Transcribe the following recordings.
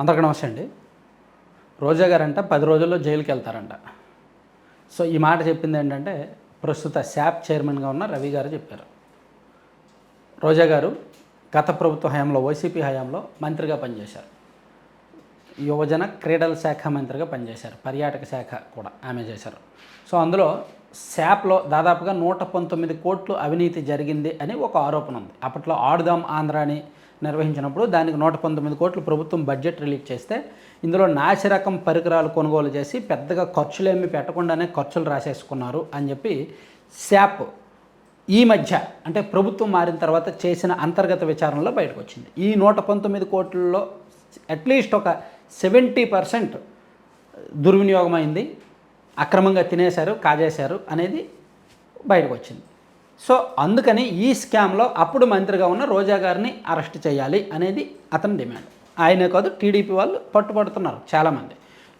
అందరికీ నమస్తే అండి. రోజా గారంట పది రోజుల్లో జైలుకి వెళ్తారంట. సో ఈ మాట చెప్పింది ఏంటంటే ప్రస్తుత శాప్ చైర్మన్గా ఉన్న రవి గారు చెప్పారు. రోజా గారు గత ప్రభుత్వ హయాంలో వైసీపీ హయాంలో మంత్రిగా పనిచేశారు. యువజన క్రీడల శాఖ మంత్రిగా పనిచేశారు. పర్యాటక శాఖ కూడా ఆమె చేశారు. సో అందులో శాప్లో దాదాపుగా నూట పంతొమ్మిది కోట్లు అవినీతి జరిగింది అని ఒక ఆరోపణ ఉంది. అప్పట్లో ఆడుదాం ఆంధ్ర అని నిర్వహించినప్పుడు దానికి నూట పంతొమ్మిది కోట్లు ప్రభుత్వం బడ్జెట్ రిలీజ్ చేస్తే ఇందులో నాసిరకం పరికరాలు కొనుగోలు చేసి పెద్దగా ఖర్చులేమి పెట్టకుండానే ఖర్చులు రాసేసుకున్నారు అని చెప్పి శాప్ ఈ మధ్య అంటే ప్రభుత్వం మారిన తర్వాత చేసిన అంతర్గత విచారణలో బయటకు వచ్చింది ఈ నూట పంతొమ్మిది కోట్లలో అట్లీస్ట్ ఒక సెవెంటీ పర్సెంట్ దుర్వినియోగమైంది. అక్రమంగా తినేశారు కాజేశారు అనేది బయటకు వచ్చింది సో అందుకని ఈ స్కామ్లో అప్పుడు మంత్రిగా ఉన్న రోజా గారిని అరెస్ట్ చేయాలి అనేది అతని డిమాండ్. ఆయనే కాదు టీడీపీ వాళ్ళు పట్టుబడుతున్నారు చాలామంది.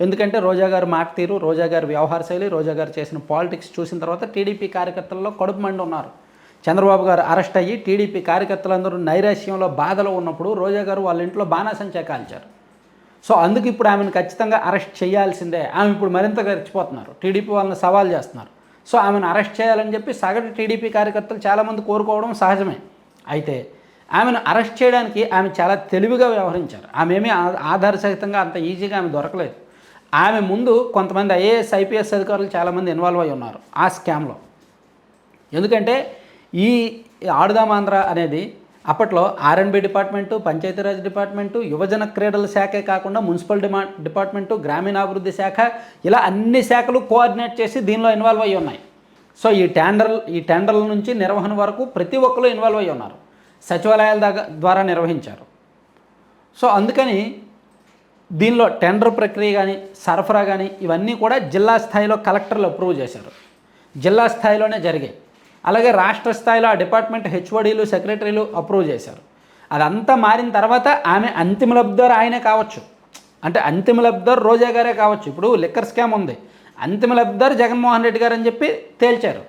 ఎందుకంటే రోజా గారు మాట తీరు రోజా గారి వ్యవహార శైలి రోజా గారు చేసిన పాలిటిక్స్ చూసిన తర్వాత టీడీపీ కార్యకర్తల్లో కడుపు మండి ఉన్నారు. చంద్రబాబు గారు అరెస్ట్ అయ్యి టీడీపీ కార్యకర్తలందరూ నైరాశ్యంలో బాధలో ఉన్నప్పుడు రోజా గారు వాళ్ళ ఇంట్లో బాణాసంచా కాల్చారు. సో అందుకు ఇప్పుడు ఆమెను ఖచ్చితంగా అరెస్ట్ చేయాల్సిందే. ఆమె ఇప్పుడు మరింత రెచ్చిపోతున్నారు. టీడీపీ వాళ్ళని సవాల్ చేస్తున్నారు. సో ఆమెను అరెస్ట్ చేయాలని చెప్పి సగటు టీడీపీ కార్యకర్తలు చాలామంది కోరుకోవడం సహజమే. అయితే ఆమెను అరెస్ట్ చేయడానికి ఆమె చాలా తెలివిగా వ్యవహరించారు. ఆమె ఏమీ ఆ- ఆధారసహితంగా అంత ఈజీగా ఆమె దొరకలేదు. ఆమె ముందు కొంతమంది ఐఏఎస్ ఐపీఎస్ అధికారులు చాలామంది ఇన్వాల్వ్ అయి ఉన్నారు ఆ స్కామ్లో. ఎందుకంటే ఈ ఆడుదామాంధ్ర అనేది అప్పట్లో ఆర్ఎన్బి డిపార్ట్మెంటు పంచాయతీరాజ్ డిపార్ట్మెంటు యువజన క్రీడల శాఖే కాకుండా మున్సిపల్ డిమా డిపార్ట్మెంటు గ్రామీణాభివృద్ధి శాఖ ఇలా అన్ని శాఖలు కోఆర్డినేట్ చేసి దీనిలో ఇన్వాల్వ్ అయ్యి ఉన్నాయి. సో ఈ టెండర్ ఈ టెండర్ల నుంచి నిర్వహణ వరకు ప్రతి ఒక్కరు ఇన్వాల్వ్ అయ్యి ఉన్నారు. సచివాలయాల దగ్గర ద్వారా నిర్వహించారు. సో అందుకని దీనిలో టెండర్ ప్రక్రియ కానీ సరఫరా కానీ ఇవన్నీ కూడా జిల్లా స్థాయిలో కలెక్టర్లు అప్రూవ్ చేశారు. జిల్లా స్థాయిలోనే జరిగాయి. అలాగే రాష్ట్ర స్థాయిలో ఆ డిపార్ట్మెంట్ హెచ్ఓడీలు సెక్రటరీలు అప్రూవ్ చేశారు. అదంతా మారిన తర్వాత ఆమె అంతిమ లబ్ధారు ఆయనే కావచ్చు. అంటే అంతిమ లబ్ధారు రోజా గారే కావచ్చు. ఇప్పుడు లిక్కర్ స్కామ్ ఉంది. అంతిమ లబ్ధారు జగన్మోహన్ రెడ్డి గారు అని చెప్పి తేల్చారు.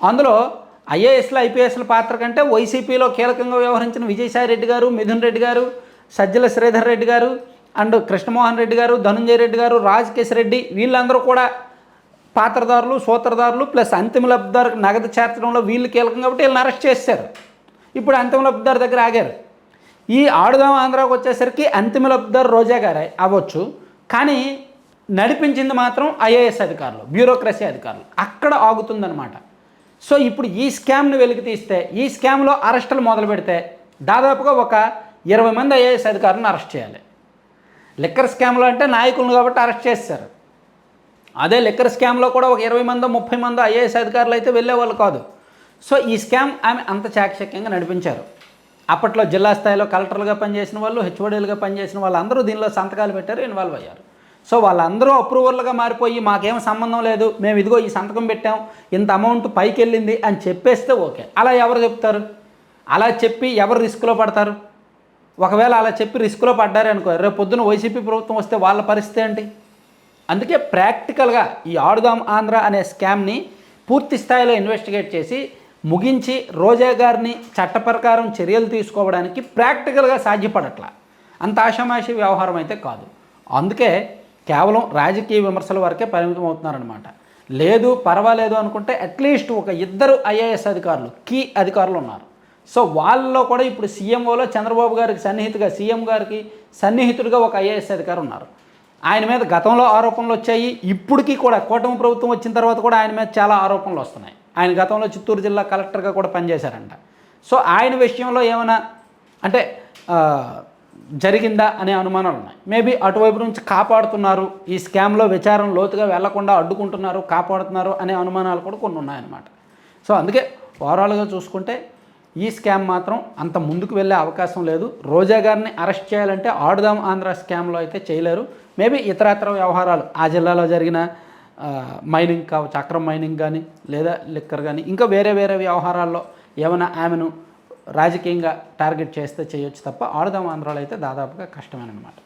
అందులో ఐఏఎస్ల ఐపీఎస్ల పాత్ర కంటే వైసీపీలో కీలకంగా వ్యవహరించిన విజయసాయి రెడ్డి గారు మిథున్ రెడ్డి గారు సజ్జల శ్రీధర్ రెడ్డి గారు అండ్ కృష్ణమోహన్ రెడ్డి గారు ధనుంజయ రెడ్డి గారు రాజకేశ్ రెడ్డి వీళ్ళందరూ కూడా పాత్రదారులు సూత్రధారులు ప్లస్ అంతిమ లబ్ధిదారు నగదు చేర్చడంలో వీళ్ళు కీలకం కాబట్టి వీళ్ళని అరెస్ట్ చేశారు. ఇప్పుడు అంతిమ లబ్ధిదారు దగ్గర ఆగారు. ఈ ఆడుదాం ఆంధ్రాకు వచ్చేసరికి అంతిమ లబ్ధిదారు రోజా గారే అవ్వచ్చు. కానీ నడిపించింది మాత్రం ఐఏఎస్ అధికారులు బ్యూరోక్రసీ అధికారులు. అక్కడ ఆగుతుందన్నమాట. సో ఇప్పుడు ఈ స్కామ్ను వెలికి తీస్తే ఈ స్కామ్లో అరెస్టులు మొదలు పెడితే దాదాపుగా ఒక ఇరవై మంది ఐఏఎస్ అధికారులను అరెస్ట్ చేయాలి. లిక్కర్ స్కామ్లో అంటే నాయకులను కాబట్టి అరెస్ట్ చేస్తారు. అదే లిక్కర్ స్కామ్లో కూడా ఒక ఇరవై మందో ముప్పై మందో ఐఏఎస్ అధికారులు అయితే వెళ్ళేవాళ్ళు కాదు. సో ఈ స్కామ్ ఆమె అంత చాకచక్యంగా నడిపించారు. అప్పట్లో జిల్లా స్థాయిలో కలెక్టర్లుగా పనిచేసిన వాళ్ళు హెచ్ఓడీలుగా పనిచేసిన వాళ్ళందరూ దీనిలో సంతకాలు పెట్టారు ఇన్వాల్వ్ అయ్యారు. సో వాళ్ళందరూ అప్రూవర్లుగా మారిపోయి మాకేం సంబంధం లేదు మేము ఇదిగో ఈ సంతకం పెట్టాం ఇంత అమౌంట్ పైకి వెళ్ళింది అని చెప్పేస్తే ఓకే. అలా ఎవరు చెప్తారు? అలా చెప్పి ఎవరు రిస్క్లో పడతారు? ఒకవేళ అలా చెప్పి రిస్క్లో పడ్డారనుకో రేపు పొద్దున వైసీపీ ప్రభుత్వం వస్తే వాళ్ళ పరిస్థితి ఏంటి? అందుకే ప్రాక్టికల్గా ఈ ఆడుదాం ఆంధ్ర అనే స్కామ్ని పూర్తి స్థాయిలో ఇన్వెస్టిగేట్ చేసి ముగించి రోజా గారిని చట్టప్రకారం చర్యలు తీసుకోవడానికి ప్రాక్టికల్గా సాధ్యపడట్లా. అంత ఆషామాషి వ్యవహారం అయితే కాదు. అందుకే కేవలం రాజకీయ విమర్శల వరకే పరిమితం అవుతున్నారనమాట లేదు పర్వాలేదు అనుకుంటే అట్లీస్ట్ ఒక ఇద్దరు ఐఏఎస్ అధికారులు కీ అధికారులు ఉన్నారు. సో వాళ్ళలో కూడా ఇప్పుడు సీఎంఓలో చంద్రబాబు గారికి సన్నిహితుగా సీఎం గారికి సన్నిహితుడిగా ఒక ఐఏఎస్ అధికారి ఉన్నారు. ఆయన మీద గతంలో ఆరోపణలు వచ్చాయి. ఇప్పటికీ కూడా కూటమి ప్రభుత్వం వచ్చిన తర్వాత కూడా ఆయన మీద చాలా ఆరోపణలు వస్తున్నాయి. ఆయన గతంలో చిత్తూరు జిల్లా కలెక్టర్గా కూడా పనిచేశారంట. సో ఆయన విషయంలో ఏమైనా అంటే జరిగిందా అనే అనుమానాలు ఉన్నాయి. మేబీ అటువైపు నుంచి కాపాడుతున్నారు. ఈ స్కామ్లో విచారం లోతుగా వెళ్ళకుండా అడ్డుకుంటున్నారు కాపాడుతున్నారు అనే అనుమానాలు కూడా కొన్ని ఉన్నాయన్నమాట. సో అందుకే ఓవరాల్గా చూసుకుంటే ఈ స్కామ్ మాత్రం అంత ముందుకు వెళ్ళే అవకాశం లేదు. రోజా గారిని అరెస్ట్ చేయాలంటే ఆడుదాం ఆంధ్ర స్కామ్లో అయితే చేయలేరు. మేబీ ఇతరత్ర వ్యవహారాలు ఆ జిల్లాలో జరిగిన మైనింగ్ కావచ్చు అక్రమ మైనింగ్ కానీ లేదా లిక్కర్ కానీ ఇంకా వేరే వేరే వ్యవహారాల్లో ఏమైనా ఆమెను రాజకీయంగా టార్గెట్ చేస్తే చేయొచ్చు తప్ప ఆడుదాం ఆంధ్రాలో అయితే దాదాపుగా కష్టమేనమాట